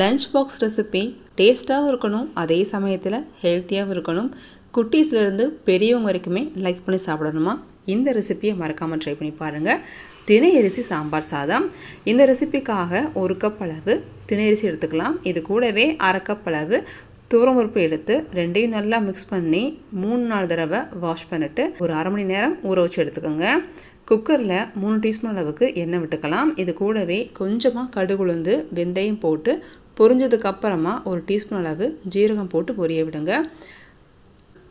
Lunch box recipe டேஸ்ட்டாகவும் இருக்கணும் அதே சமயத்தில் ஹெல்த்தியாகவும் இருக்கணும். குட்டீஸ்லேருந்து பெரியவங்க வரைக்குமே லைக் பண்ணி சாப்பிடணுமா? இந்த ரெசிப்பியை மறக்காமல் ட்ரை பண்ணி பாருங்கள் தினை அரிசி சாம்பார் சாதம். இந்த ரெசிபிக்காக ஒரு கப் அளவு தினை அரிசி எடுத்துக்கலாம். இது கூடவே அரை கப் அளவு துவரம்பருப்பு எடுத்து ரெண்டையும் நல்லா மிக்ஸ் பண்ணி மூணு நாலு தடவை வாஷ் பண்ணிவிட்டு ஒரு அரை மணி நேரம் ஊற வச்சு எடுத்துக்கோங்க. குக்கரில் மூணு டீஸ்பூன் அளவுக்கு எண்ணெய் விட்டுக்கலாம். இது கூடவே கொஞ்சமாக கடுகுளுந்து வெந்தயம் போட்டு பொரிஞ்சதுக்கு அப்புறமா ஒரு டீஸ்பூன் அளவு ஜீரகம் போட்டு பொரிய விடுங்க.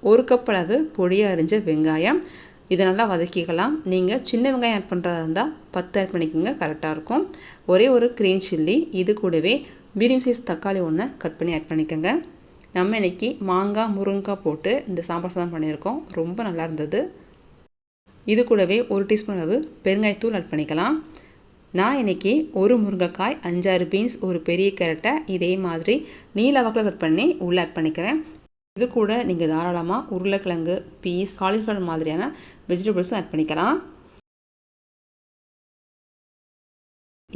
ஒரு கப் அளவு பொடியாக அரிஞ்ச வெங்காயம். இதை நல்லா வதக்கிக்கலாம். நீங்கள் சின்ன வெங்காயம் ஆட் பண்ணுறதா இருந்தால் பத்து ஆட் பண்ணிக்கோங்க கரெக்டாக இருக்கும். ஒரே ஒரு க்ரீன் சில்லி இது கூடவே மீடியம் சைஸ் தக்காளி ஒன்று கட் பண்ணி ஆட் பண்ணிக்கோங்க. நம்ம இன்றைக்கி மாங்காய் முருங்கைக்காய் போட்டு இந்த சாம்பார் சாதம் பண்ணியிருக்கோம். ரொம்ப நல்லா இருந்தது. இது கூடவே ஒரு டீஸ்பூன் அளவு பெருங்காயத்தூள் ஆட் பண்ணிக்கலாம். நான் இன்றைக்கி ஒரு முருங்கைக்காய் அஞ்சாறு பீன்ஸ் ஒரு பெரிய கேரட்டை இதே மாதிரி நீல வாக்கில் கட் பண்ணி உள்ளே ஆட் பண்ணிக்கிறேன். இது கூட நீங்கள் தாராளமாக உருளைக்கிழங்கு பீஸ் காலிஃப்ளவர் மாதிரியான வெஜிடபிள்ஸும் ஆட் பண்ணிக்கலாம்.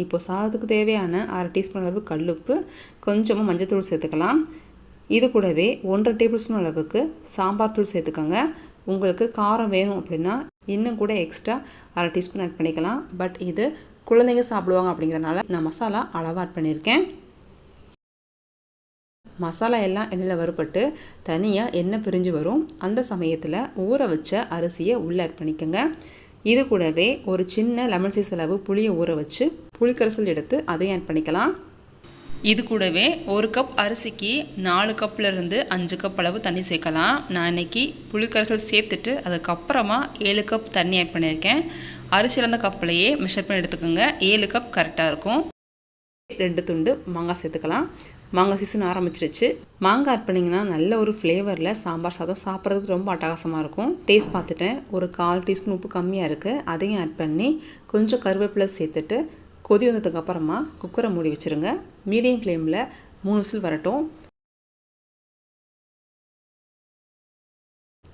இப்போ சாதத்துக்கு தேவையான அரை டீஸ்பூன் அளவு கல்லுப்பு கொஞ்சமாக மஞ்சத்தூள் சேர்த்துக்கலாம். இது கூடவே ஒன்றரை டேபிள் ஸ்பூன் அளவுக்கு சாம்பார் தூள் சேர்த்துக்கோங்க. உங்களுக்கு காரம் வேணும் அப்படின்னா இன்னும் கூட எக்ஸ்ட்ரா அரை டீஸ்பூன் ஆட் பண்ணிக்கலாம். பட் இது குழந்தைங்க சாப்பிடுவாங்க அப்படிங்கிறதுனால நான் மசாலா அளவாக ஆட் பண்ணியிருக்கேன். மசாலா எல்லாம் எண்ணெயில் வறுபட்டு தனியாக எண்ணெய் பிரிஞ்சு வரும். அந்த சமயத்தில் ஊற வச்ச அரிசியை உள்ளே ஆட் பண்ணிக்கோங்க. இது கூடவே ஒரு சின்ன லெமன் சீஸ் அளவு புளியை ஊற வச்சு புளிக்கரைசல் எடுத்து அதையும் ஆட் பண்ணிக்கலாம். இது கூடவே ஒரு கப் அரிசிக்கு நாலு கப்லேருந்து அஞ்சு கப் அளவு தண்ணி சேர்க்கலாம். நான் இன்றைக்கி புளிக்கரைசல் சேர்த்துட்டு அதுக்கப்புறமா ஏழு கப் தண்ணி ஆட் பண்ணியிருக்கேன். அரிசி இழந்த கப்லையே மெஷர் பண்ணி எடுத்துக்கோங்க. ஏழு கப் கரெக்டாக இருக்கும். ரெண்டு துண்டு மாங்காய் சேர்த்துக்கலாம். மாங்காய் சீசன் ஆரம்பிச்சிருச்சு. மாங்காய் ஆட் பண்ணிங்கன்னா நல்ல ஒரு ஃப்ளேவரில் சாம்பார் சாதம் சாப்பிட்றதுக்கு ரொம்ப அட்டகாசமாக இருக்கும். டேஸ்ட் பார்த்துட்டேன். ஒரு கால் டீஸ்பூன் உப்பு கம்மியாக இருக்குது அதையும் ஆட் பண்ணி கொஞ்சம் கருவேப்பிலை சேர்த்துட்டு கொதி வந்ததுக்கப்புறமா குக்கரை மூடி வச்சுருங்க. மீடியம் ஃப்ளேமில் மூணு விசில் வரட்டும்.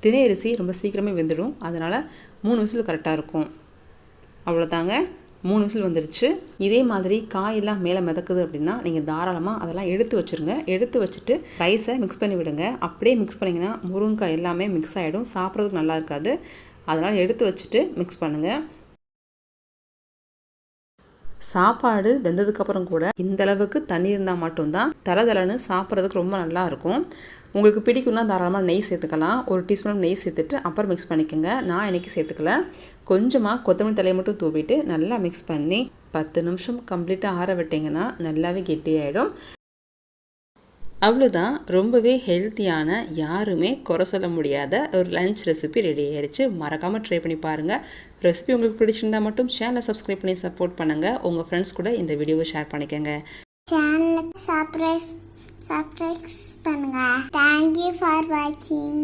தினை அரிசி ரொம்ப சீக்கிரமே வெந்துடும். அதனால் மூணு விசில் கரெக்டாக இருக்கும். அவ்வளோதாங்க மூணு விசில் வந்துருச்சு. இதே மாதிரி காயெல்லாம் மேலே மிதக்குது அப்படின்னா நீங்கள் தாராளமாக அதெல்லாம் எடுத்து வச்சுருங்க. எடுத்து வச்சுட்டு ரைஸை மிக்ஸ் பண்ணி விடுங்க. அப்படியே மிக்ஸ் பண்ணிங்கன்னா முருங்கைக்காய் எல்லாமே மிக்ஸ் ஆகிடும் சாப்பிட்றதுக்கு நல்லா இருக்காது. அதனால் எடுத்து வச்சுட்டு மிக்ஸ் பண்ணுங்கள் சாப்பாடு வெந்ததுக்கப்புறம் கூட இந்த அளவுக்கு தண்ணி இருந்தால் மட்டும்தான் தலதலன்னு சாப்பிட்றதுக்கு ரொம்ப நல்லா இருக்கும் உங்களுக்கு பிடிக்கும்னா தாராளமாக நெய் சேர்த்துக்கலாம். ஒரு டீஸ்பூன் நெய் சேர்த்துட்டு அப்புறம் மிக்ஸ் பண்ணிக்கோங்க. நான் இன்றைக்கி சேர்த்துக்கல. கொஞ்சமாக கொத்தமல்லி தலையை மட்டும் தூவிட்டு நல்லா மிக்ஸ் பண்ணி பத்து நிமிஷம் கம்ப்ளீட்டாக ஆற விட்டிங்கன்னா நல்லாவே கெட்டியாயிடும். அவ்வளோதான் ரொம்பவே ஹெல்த்தியான யாருமே குறை சொல்ல முடியாத ஒரு லஞ்ச் ரெசிபி ரெடி ஆயிடுச்சு மறக்காமல் ட்ரை பண்ணி பாருங்கள் ரெசிபி உங்களுக்கு பிடிச்சிருந்தா மட்டும் சேனலை சப்ஸ்கிரைப் பண்ணி சப்போர்ட் பண்ணுங்கள் உங்கள் ஃப்ரெண்ட்ஸ் கூட இந்த வீடியோவை ஷேர் பண்ணிக்கோங்க. சேனலுக்கு சப்ரைஸ் சப்ரைஸ் பண்ணுங்க. தேங்க்யூ ஃபார் வாட்சிங்